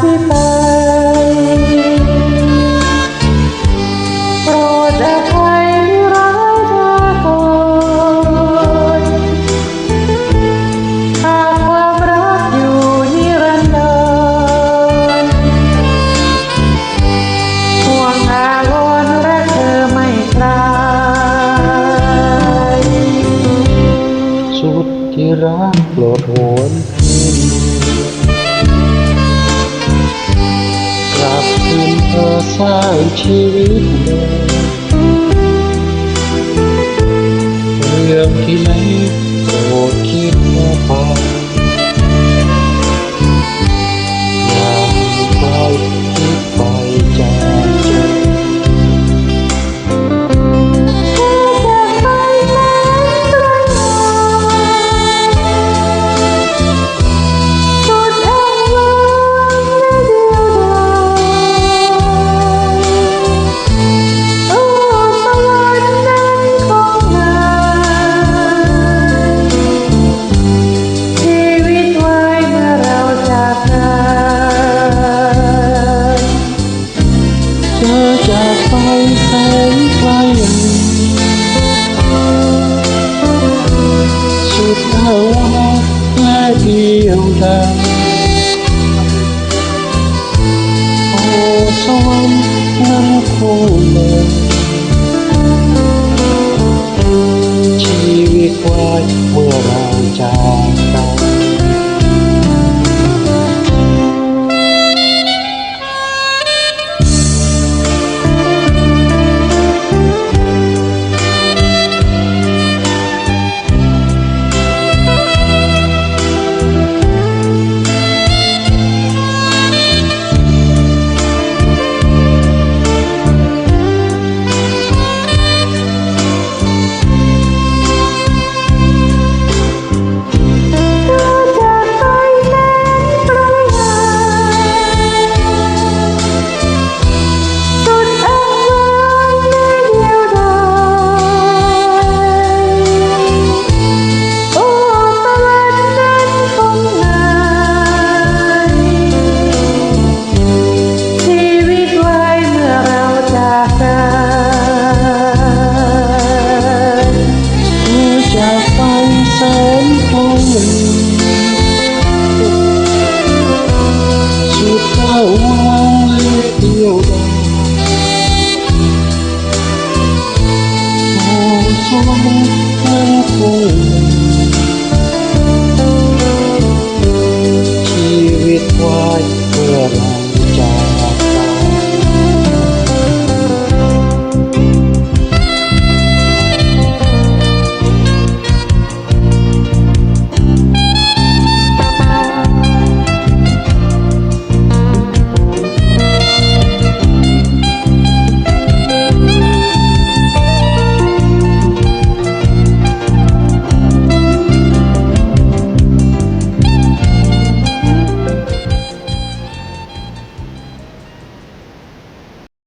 ที่รดะใครรัเธอก่นหากความรักอยู่นิรันดรห่วงอาวรรักเธอไม่คลสุดที่รักโปรดหวน sound cheerful. Oh, ยวดังโอ้สวรรค์นั้นคู่เลย 我